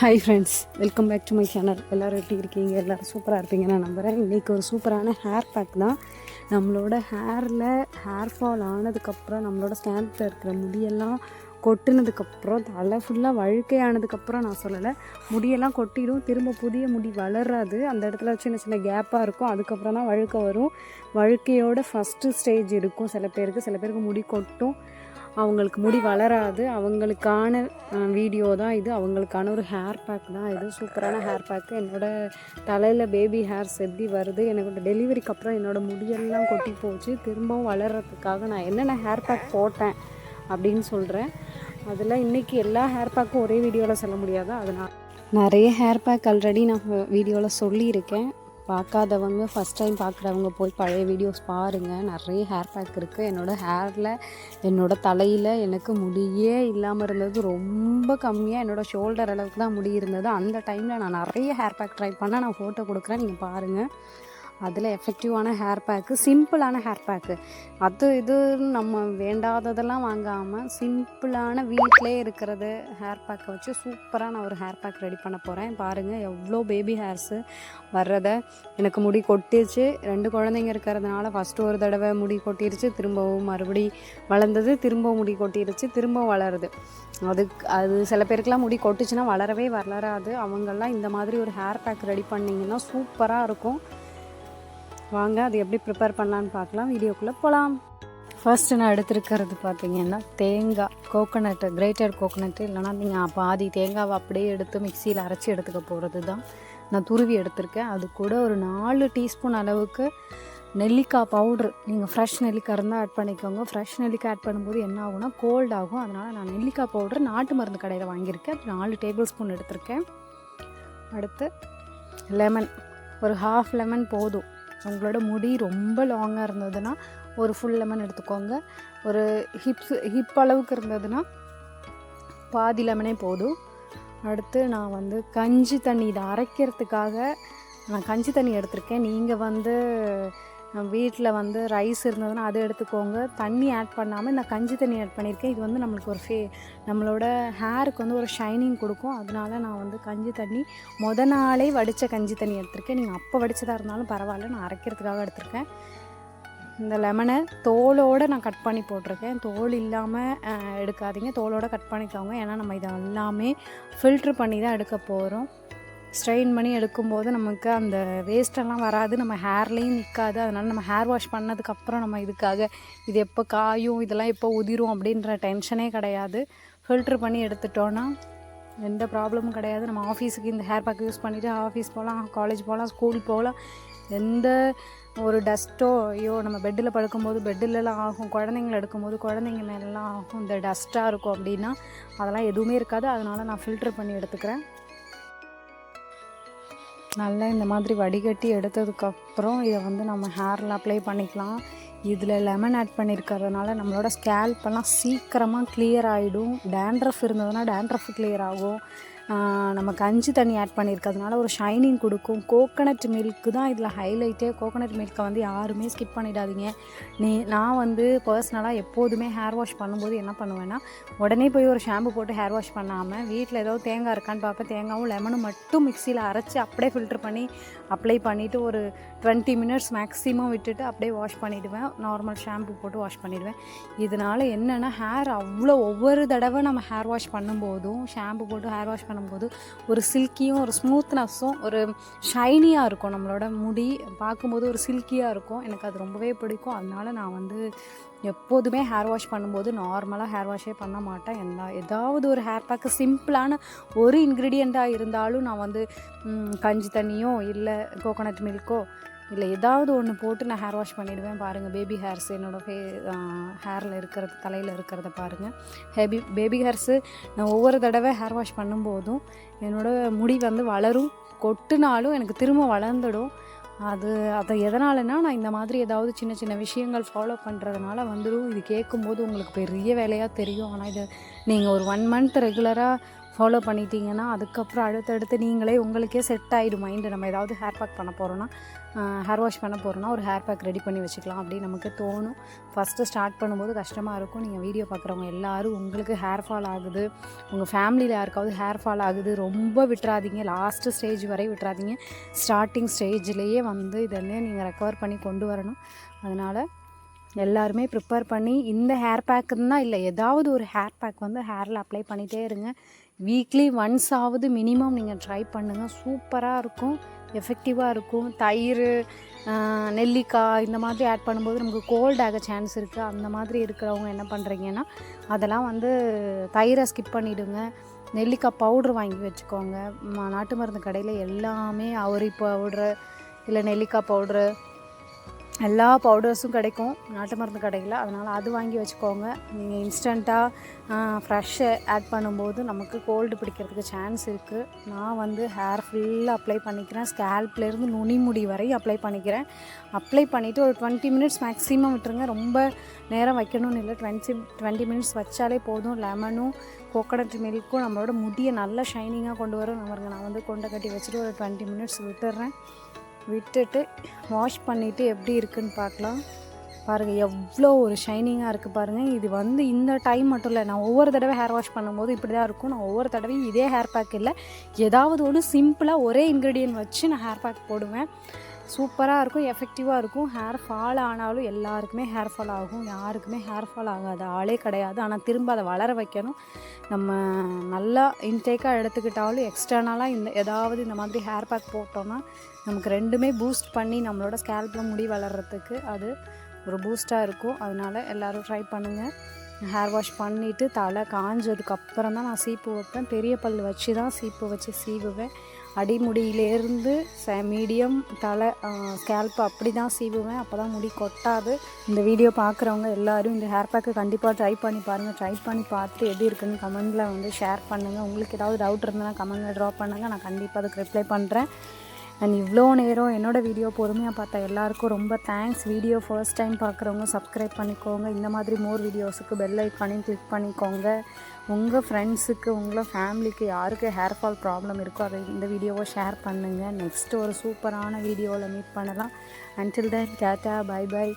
Hi friends welcome back to my channel எல்லோரும் எப்படி இருக்கீங்க? எல்லோரும் சூப்பராக இருப்பீங்க நான் நம்புகிறேன் இன்றைக்கி ஒரு சூப்பரான ஹேர் பேக் தான். நம்மளோட ஹேரில் ஹேர் ஃபால் ஆனதுக்கப்புறம் நம்மளோட ஸ்டாம்பில் இருக்கிற முடியெல்லாம் கொட்டினதுக்கப்புறம் தலை ஃபுல்லாக வழுக்கையானதுக்கப்புறம் நான் சொல்லலை. முடியெல்லாம் கொட்டிடும். திரும்ப புதிய முடி வளராது. அந்த இடத்துல சின்ன சின்ன கேப்பாக இருக்கும். அதுக்கப்புறம் தான் வழுக்க வரும். வழுக்கையோட ஃபஸ்ட்டு ஸ்டேஜ் இருக்கும். சில பேருக்கு சில பேருக்கு முடி கொட்டும். அவங்களுக்கு முடி வளராது. அவங்களுக்கான வீடியோ தான் இது. அவங்களுக்கான ஒரு ஹேர் பேக் தான் இது. சூப்பரான ஹேர் பேக்கு என்னோட தலையில் பேபி ஹேர்ஸ் எப்படி வருது எனக்கு டெலிவரிக்கு அப்புறம் என்னோடய முடியெல்லாம் கொட்டி போச்சு. திரும்பவும் வளர்கிறதுக்காக நான் என்னென்ன ஹேர் பேக் போட்டேன் அப்படின்னு சொல்கிறேன் அதில் இன்றைக்கி எல்லா ஹேர் பேக்கும் ஒரே வீடியோவில் சொல்ல முடியாது? அதனால் நிறைய ஹேர் பேக் ஆல்ரெடி நான் வீடியோவில் சொல்லியிருக்கேன். பார்க்காதவங்க ஃபஸ்ட் டைம் பார்க்குறவங்க போய் பழைய வீடியோஸ் பாருங்கள் நிறைய ஹேர் பேக் இருக்குது என்னோடய ஹேரில் என்னோடய தலையில் எனக்கு முடியே இல்லாமல் இருந்தது. ரொம்ப கம்மியாக என்னோடய ஷோல்டர் அளவுக்கு தான் முடி இருந்தது. அந்த டைமில் நான் நிறைய ஹேர் பேக் ட்ரை பண்ண நான் ஃபோட்டோ கொடுக்குறேன். நீங்கள் பாருங்கள் அதில் எஃபெக்டிவான ஹேர் பேக்கு சிம்பிளான ஹேர் பேக்கு அது இது நம்ம வேண்டாததெல்லாம் வாங்காமல் சிம்பிளான வீட்டிலே இருக்கிறது ஹேர் பேக்கை வச்சு சூப்பராக நான் ஒரு ஹேர் பேக் ரெடி பண்ண போகிறேன் பாருங்கள் எவ்வளோ பேபி ஹேர்ஸு வர்றதை. எனக்கு முடி கொட்டிச்சு ரெண்டு குழந்தைங்க இருக்கிறதுனால ஃபஸ்ட்டு ஒரு தடவை முடி கொட்டிருச்சு திரும்பவும் மறுபடி வளர்ந்தது திரும்பவும் முடி கொட்டிருச்சு திரும்பவும் வளருது. அதுக்கு அது சில பேருக்குலாம் முடி கொட்டுச்சுன்னா வளரவே வளராது. அவங்கெல்லாம் இந்த மாதிரி ஒரு ஹேர் பேக் ரெடி பண்ணிங்கன்னா சூப்பராக இருக்கும். வாங்க அது எப்படி ப்ரிப்பேர் பண்ணலான்னு பார்க்கலாம். வீடியோக்குள்ளே போகலாம் ஃபர்ஸ்ட்டு நான் எடுத்துருக்கிறது பார்த்தீங்கன்னா தேங்காய் கோகோனட்டு கிரேட்டட் கோகோனட்டு இல்லைனா நீங்கள் பாதி தேங்காவை அப்படியே எடுத்து மிக்சியில் அரைச்சி எடுத்துக்க போகிறது தான் நான் துருவி எடுத்திருக்கேன். அது கூட ஒரு நாலு டீஸ்பூன் அளவுக்கு நெல்லிக்காய் பவுட்ரு நீங்கள் ஃப்ரெஷ் நெல்லிக்காய் இருந்தால் ஆட் பண்ணிக்கோங்க. ஃப்ரெஷ் நெல்லிக்காய் ஆட் பண்ணும்போது என்ன ஆகும்னா கோல்ட் ஆகும். அதனால் நான் நெல்லிக்காய் பவுட்ரு நாட்டு மருந்து கடையில் வாங்கியிருக்கேன். நாலு டேபிள் ஸ்பூன் எடுத்திருக்கேன். அடுத்து லெமன் ஒரு ஹாஃப் லெமன் போதும். உங்களோட முடி ரொம்ப லாங்காக இருந்ததுன்னா ஒரு ஃபுல் லெமன் எடுத்துக்கோங்க. ஒரு ஹிப்ஸ் ஹிப் அளவுக்கு இருந்ததுன்னா பாதி லெமனே போதும். அடுத்து நான் வந்து கஞ்சி தண்ணி இதை அரைக்கிறதுக்காக நான் கஞ்சி தண்ணி எடுத்திருக்கேன். நீங்கள் வந்து வீட்டில் வந்து ரைஸ் இருந்ததுன்னா அதை எடுத்துக்கோங்க. தண்ணி ஆட் பண்ணாமல் நான் கஞ்சி தண்ணி ஆட் பண்ணியிருக்கேன். இது வந்து நம்மளுக்கு ஒரு ஃபே நம்மளோட ஹேருக்கு வந்து ஒரு ஷைனிங் கொடுக்கும். அதனால நான் வந்து கஞ்சி தண்ணி மொத நாளே வடித்த கஞ்சி தண்ணி எடுத்திருக்கேன். நீங்கள் அப்போ வடித்ததாக இருந்தாலும் பரவாயில்ல. நான் அரைக்கிறதுக்காக எடுத்திருக்கேன். இந்த லெமனை தோலோடு நான் கட் பண்ணி போட்டிருக்கேன். தோல் இல்லாமல் எடுக்காதீங்க. தோலோடு கட் பண்ணிக்கோங்க. ஏன்னா நம்ம இதை எல்லாமே ஃபில்ட்ரு பண்ணி தான் எடுக்க போகிறோம் ஸ்ட்ரெயின் பண்ணி எடுக்கும்போது நமக்கு அந்த வேஸ்ட்டெல்லாம் வராது நம்ம ஹேர்லேயும் நிற்காது அதனால் நம்ம ஹேர் வாஷ் பண்ணதுக்கப்புறம் நம்ம இதுக்காக இது எப்போ காயும் இதெல்லாம் எப்போ உதிரும் அப்படின்ற டென்ஷனே கிடையாது. ஃபில்ட்ரு பண்ணி எடுத்துட்டோன்னா எந்த ப்ராப்ளமும் கிடையாது. நம்ம ஆஃபீஸுக்கு இந்த ஹேர் பேக் யூஸ் பண்ணிவிட்டு ஆஃபீஸ் போகலாம் காலேஜ் போகலாம் ஸ்கூல் போகலாம் எந்த ஒரு டஸ்ட்டோ ஐயோ நம்ம பெட்டில் படுக்கும்போது பெட்டிலலாம் ஆகும் குழந்தைங்கள எடுக்கும்போது குழந்தைங்க மேலெலாம் ஆகும் இந்த டஸ்ட்டாக இருக்கும் அப்படின்னா அதெல்லாம் எதுவுமே இருக்காது. அதனால் நான் ஃபில்ட்ரு பண்ணி எடுத்துக்கிறேன். நல்லா இந்த மாதிரி வடிகட்டி எடுத்ததுக்கப்புறம் இதை வந்து நம்ம ஹேரில் அப்ளை பண்ணிக்கலாம். இதில் லெமன் ஆட் பண்ணியிருக்கிறதுனால நம்மளோட ஸ்கேல்பெல்லாம் சீக்கிரமாக கிளியர் ஆகிடும் டேண்ட்ரஃப் இருந்ததுன்னா டேண்ட்ரஃப் கிளியர் ஆகும். நம்ம கஞ்சி தண்ணி ஆட் பண்ணியிருக்கிறதுனால ஒரு ஷைனிங் கொடுக்கும். கோகனட் மில்க்கு தான் இதில் ஹைலைட்டே கோகனட் மில்க்கை வந்து யாருமே ஸ்கிப் பண்ணிடாதீங்க. நீ நான் வந்து பர்சனலாக எப்போதுமே ஹேர் வாஷ் பண்ணும்போது என்ன பண்ணுவேன்னா உடனே போய் ஒரு ஷாம்பு போட்டு ஹேர் வாஷ் பண்ணாமல் வீட்டில் ஏதோ தேங்காய் இருக்கான்னு பார்ப்பேன். தேங்காயும் லெமனும் மட்டும் மிக்சியில் அரைச்சி அப்படியே ஃபில்ட்ரு பண்ணி அப்ளை பண்ணிவிட்டு ஒரு டுவெண்ட்டி மினிட்ஸ் மேக்ஸிமம் விட்டுட்டு அப்படியே வாஷ் பண்ணிவிடுவேன் நார்மல் ஷாம்பு போட்டு வாஷ் பண்ணிவிடுவேன் இதனால் என்னென்னா ஹேர் அவ்வளோ ஒவ்வொரு தடவை நம்ம ஹேர் வாஷ் பண்ணும்போதும் ஷாம்பு போட்டு ஹேர் வாஷ் பண்ணும்போது ஒரு சில்கியும் ஒரு ஸ்மூத்னஸும் ஒரு ஷைனியாக இருக்கும் நம்மளோட முடி. பார்க்கும்போது ஒரு சில்கியாக இருக்கும். எனக்கு அது ரொம்பவே பிடிக்கும். அதனால நான் வந்து எப்போதுமே ஹேர் வாஷ் பண்ணும்போது நார்மலாக ஹேர் வாஷே பண்ண மாட்டேன். எல்லா ஏதாவது ஒரு ஹேர் பேக்கு சிம்பிளான ஒரு இன்க்ரீடியண்ட்டாக இருந்தாலும் நான் வந்து கஞ்சி தண்ணியோ இல்லை கோகோனட் மில்க்கோ இல்லை ஏதாவது ஒன்று போட்டு நான் ஹேர் வாஷ் பண்ணிவிடுவேன் பாருங்கள் பேபி ஹேர்ஸ் என்னோடய ஃபே ஹேரில் இருக்கிறது தலையில் இருக்கிறத பாருங்கள் ஹேபி பேபி ஹேர்ஸு நான் ஒவ்வொரு தடவை ஹேர் வாஷ் பண்ணும்போதும் என்னோடய முடி வந்து வளரும். கொட்டுனாலும் எனக்கு திரும்ப வளர்ந்துடும். அது அதை எதனாலனா நான் இந்த மாதிரி ஏதாவது சின்ன சின்ன விஷயங்கள் ஃபாலோ பண்ணுறதுனால வந்துடும் இது கேட்கும்போது உங்களுக்கு பெரிய வேலையாக தெரியும். ஆனால் இது நீங்கள் ஒரு ஒன் மந்த் ரெகுலராக ஃபாலோ பண்ணிட்டீங்கன்னா அதுக்கப்புறம் அடுத்தடுத்து நீங்களே உங்களுக்கே செட் ஆகிடும் மைண்டு நம்ம ஏதாவது ஹேர் பேக் பண்ண போகிறோன்னா ஹேர் வாஷ் பண்ண போகிறோன்னா ஒரு ஹேர் பேக் ரெடி பண்ணி வச்சுக்கலாம் அப்படின்னு நமக்கு தோணும். ஃபஸ்ட்டு ஸ்டார்ட் பண்ணும்போது கஷ்டமாக இருக்கும். நீங்கள் வீடியோ பார்க்குறவங்க எல்லாரும் உங்களுக்கு ஹேர் ஃபால் ஆகுது. உங்கள் ஃபேமிலியில் யாருக்காவது ஹேர் ஃபால் ஆகுது ரொம்ப விட்டுறாதீங்க. லாஸ்ட்டு ஸ்டேஜ் வரை விட்டுறாதீங்க. ஸ்டார்டிங் ஸ்டேஜ்லேயே வந்து இதெல்லாம் நீங்கள் ரெக்கவர் பண்ணி கொண்டு வரணும். அதனால் எல்லாருமே ப்ரிப்பேர் பண்ணி இந்த ஹேர் பேக்குன்னா தான் இல்லை ஏதாவது ஒரு ஹேர் பேக் வந்து ஹேரில் அப்ளை பண்ணிகிட்டே இருங்க. வீக்லி ஒன்ஸ் ஆகுது மினிமம் நீங்கள் ட்ரை பண்ணுங்கள் சூப்பராக இருக்கும். எஃபெக்டிவாக இருக்கும். தயிர் நெல்லிக்காய் இந்த மாதிரி ஆட் பண்ணும்போது நமக்கு கோல்ட் ஆக சான்ஸ் இருக்குது அந்த மாதிரி இருக்கிறவங்க என்ன பண்ணுறீங்கன்னா அதெல்லாம் வந்து தயிரை ஸ்கிப் பண்ணிவிடுங்க நெல்லிக்காய் பவுட்ரு வாங்கி வச்சுக்கோங்க. நாட்டு மருந்து கடையில் எல்லாமே அவரி பவுட்ரு இல்லை நெல்லிக்காய் பவுட்ரு எல்லா பவுடர்ஸும் கிடைக்கும். நாட்டு மருந்து கடையில். அதனால் அது வாங்கி வச்சுக்கோங்க. நீங்கள் இன்ஸ்டண்ட்டாக ஃப்ரெஷ்ஷை ஆட் பண்ணும்போது நமக்கு கோல்டு பிடிக்கிறதுக்கு சான்ஸ் இருக்குது நான் வந்து ஹேர் ஃபுல்லாக அப்ளை பண்ணிக்கிறேன். ஸ்கேல்ப்லேருந்து நுனி முடி வரை அப்ளை பண்ணிக்கிறேன். அப்ளை பண்ணிவிட்டு ஒரு டுவெண்ட்டி மினிட்ஸ் மேக்ஸிமம் விட்டுருங்க. ரொம்ப நேரம் வைக்கணும்னு இல்லை. டுவெண்ட்டி டுவெண்ட்டி மினிட்ஸ் வச்சாலே போதும். லெமனும் கோகனட் மில்க்கும் நம்மளோட முடியை நல்லா ஷைனிங்காக கொண்டு வரும். பாருங்க நான் வந்து கொண்டை கட்டி வச்சுட்டு ஒரு டுவெண்ட்டி மினிட்ஸ் விட்டுடுறேன் விட்டுட்டு வாஷ் பண்ணிவிட்டு எப்படி இருக்குன்னு பார்க்கலாம். பாருங்கள் எவ்வளோ ஒரு ஷைனிங்காக இருக்குது பாருங்கள் இது வந்து இந்த டைம் மட்டும் இல்லை நான் ஒவ்வொரு தடவை ஹேர் வாஷ் பண்ணும்போது இப்படி தான் இருக்கும். நான் ஒவ்வொரு தடவையும் இதே ஹேர் பேக் இல்லை ஏதாவது ஒன்று சிம்பிளாக ஒரே இன்க்ரீடியன்ட் வச்சு நான் ஹேர் பேக் போடுவேன். சூப்பராக இருக்கும் எஃபெக்டிவாக இருக்கும். ஹேர் ஃபால் ஆனாலும் எல்லாருக்குமே ஹேர் ஃபால் ஆகும். யாருக்குமே ஹேர் ஃபால் ஆகாது ஆளே கிடையாது. ஆனால் திரும்ப அதை வளர வைக்கணும். நம்ம நல்லா இன்டேக்காக எடுத்துக்கிட்டாலும் எக்ஸ்டர்னலாக இந்த ஏதாவது இந்த மாதிரி ஹேர் பேக் போட்டோம்னா நமக்கு ரெண்டுமே பூஸ்ட் பண்ணி நம்மளோட ஸ்கேல்பில் முடி வளர்கிறதுக்கு அது ஒரு பூஸ்ட்டாக இருக்கும். அதனால் எல்லோரும் ட்ரை பண்ணுங்கள் ஹேர் வாஷ் பண்ணிவிட்டு தலை காஞ்சதுக்கப்புறம் தான் நான் சீப்பு வைப்பேன். பெரிய பல் வச்சு தான் சீப்பு வச்சு சீவுவேன். அடிமுடியிலேருந்து ச மீடியம் தலை ஸ்கேல்ப் அப்படி தான் சீவுவேன். அப்போ தான் முடி கொட்டாது. இந்த வீடியோ பார்க்குறவங்க எல்லாரும் இந்த ஹேர் பேக்கை கண்டிப்பாக ட்ரை பண்ணி பாருங்கள் ட்ரை பண்ணி பார்த்துட்டு எப்படி இருக்குன்னு கமெண்டில் வந்து ஷேர் பண்ணுங்கள் உங்களுக்கு ஏதாவது டவுட் இருந்ததுன்னா கமெண்டில் ட்ராப் பண்ணுங்கள் நான் கண்டிப்பாக அதுக்கு ரிப்ளை பண்ணுறேன் அண்ட் இவ்வளோ நேரம் என்னோட வீடியோ பொறுமையாக பார்த்தா எல்லாருக்கும் ரொம்ப தேங்க்ஸ் வீடியோ ஃபர்ஸ்ட் டைம் பார்க்குறவங்க சப்ஸ்கிரைப் பண்ணிக்கோங்க. இந்த மாதிரி மோர் வீடியோஸுக்கு பெல் ஐக்கானையும் கிளிக் பண்ணிக்கோங்க. உங்கள் ஃப்ரெண்ட்ஸுக்கு உங்களை ஃபேமிலிக்கு யாருக்கு ஹேர் ஃபால் ப்ராப்ளம் இருக்கோ அதை இந்த வீடியோவை ஷேர் பண்ணுங்கள் நெக்ஸ்ட் ஒரு சூப்பரான வீடியோவில் மீட் பண்ணலாம். Until then tata bye bye